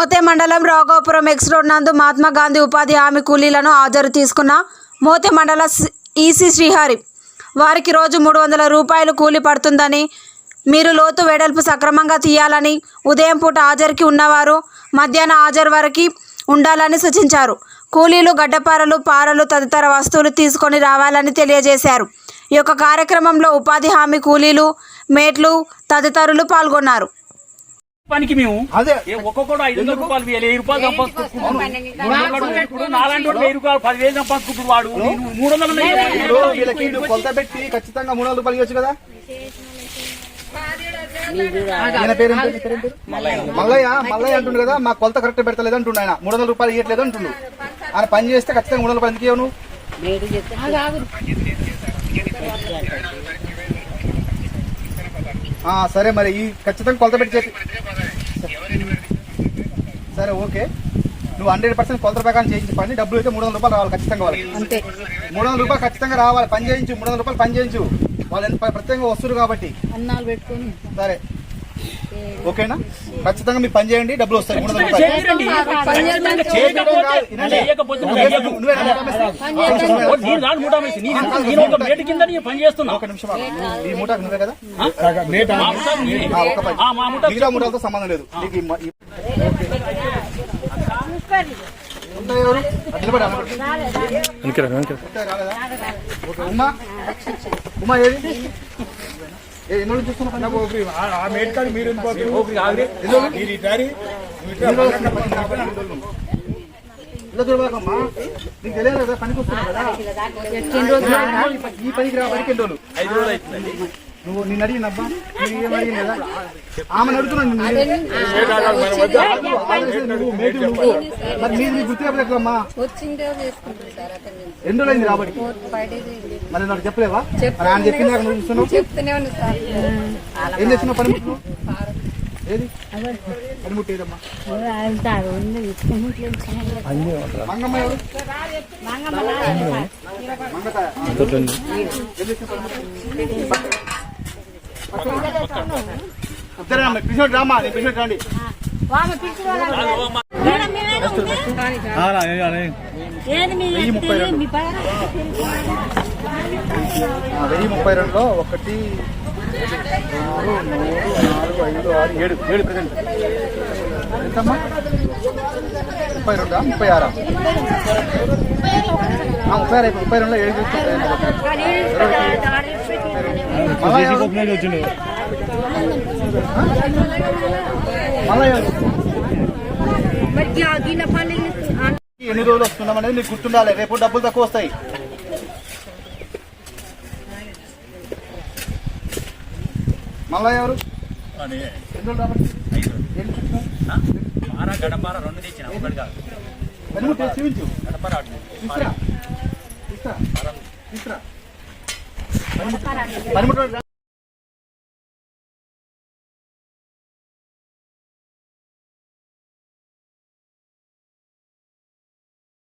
మోతే మండలం Raghopuram X road నందు మహాత్మా గాంధీ ఉపాధి హామీ కూలీలను హాజరు తీసుకున్న మోతే మండల ఈసీ శ్రీహరి. వారికి రోజు మూడు వందల రూపాయలు కూలి పడుతుందని మీరు లోతు వెడల్పు సక్రమంగా తీయాలని ఉదయం పూట హాజరుకి ఉన్నవారు మధ్యాహ్న హాజరు వరకు ఉండాలని సూచించారు. కూలీలు గడ్డపారలు పారలు తదితర వస్తువులు తీసుకొని రావాలని తెలియజేశారు. ఈ యొక్క కార్యక్రమంలో ఉపాధి హామీ కూలీలు మేట్లు తదితరులు పాల్గొన్నారు. పనికి మేము అదే. ఏ ఒక్కొక్కడు ఐదు వందల రూపాయలు వెయ్యి వెయ్యి రూపాయలు సంపాదించుకుంటున్నాడు. వాడు వెయ్యి రూపాయలు పదివేలు సంపాదించుకుంటున్నాడు వాడు. నేను మూడు వందలు కొలత పెట్టి ఖచ్చితంగా మూడు వందల రూపాయలు ఇవ్వచ్చు కదా? మల్లయ్య. మల్లయ్య అంటుండు కదా మా కొలత కరెక్ట్ పెడతలేదు అంటుండు ఆయన. మూడు వందల రూపాయలు ఇవ్వట్లేదు అంటుండు. ఆయన పని చేస్తే ఖచ్చితంగా మూడు వందల రూపాయలు ఎందుకు ఇవ్వను సరే మరి ఈ ఖచ్చితంగా కొలత పెట్టి చెప్పి సరే ఓకే. నువ్వు హండ్రెడ్ పర్సెంట్ కొలత ప్రకారం చేయించి పని డబ్బులు అయితే మూడు వందల రూపాయలు రావాలి ఖచ్చితంగా వాళ్ళకి. మూడు వందల రూపాయలు ఖచ్చితంగా రావాలి. పని చేయించు మూడు వందల రూపాయలు పని చేయించు. వాళ్ళు ఎంత ప్రత్యేకంగా వస్తున్నారు కాబట్టి. అన్నాలు పెట్టుకొని. సరే. ఓకేనా? ఖచ్చితంగా మీరు పని చేయండి డబ్బులు వస్తాయి. మూడు వందల మిగతా మూటలతో సంబంధం లేదు. ఉమా? ఉమా ఏది? ఆ మేట్ కార్డు మీరు. మీరు నీకు తెలియదు కదా పనికి వస్తున్నావు కదా. ఈ పనికి రా పనికి ఎన్ని రోజులు? ఐదు రోజులు అవుతుందండి. నువ్వు నిన్ను అడిగినబ్బా నువ్వు ఏం అడిగింది కదా ఆమెను అడుగుతున్నాను నువ్వు మేటు నువ్వు. మరి మీరు నీ గుర్తు ఎట్లమ్మా వచ్చిందే చేసుకుంటారు సార్ అతను ఎన్ని అయింది. మరి నాకు చెప్పలేవా? మరి ఆయన చెప్పింది నువ్వు చూస్తున్నావు? ఏం చేస్తున్నావు? పనిముట్లు ఏది? పనిముట్టు ఏదమ్మా మంగమ్మ ఎవరు? మంగతాయ. వెయ్యి ముప్పై రెండులో ఒకటి రెండు మూడు నాలుగు ఐదు ఆరు ఏడు ఏడు ప్రజెంట్ ఎంతమ్మా ముప్పై రెండా ముప్పై ఆరా ముప్పై ఆరు ముప్పై రెండులో ఏడు చూస్తే ఎన్ని రోజులు వస్తున్నాం అనేది నీకు గుర్తుండాలి. రేపు డబ్బులు తక్కువ వస్తాయి. మళ్ళా ఎవరు? గడపార? రెండు తెచ్చిన. ఒకటి కాదు. చూపించు గడపార? అటు. తీసుకురా తీసుకురా తీసుకురా పనిముట్టు పనిముట్టు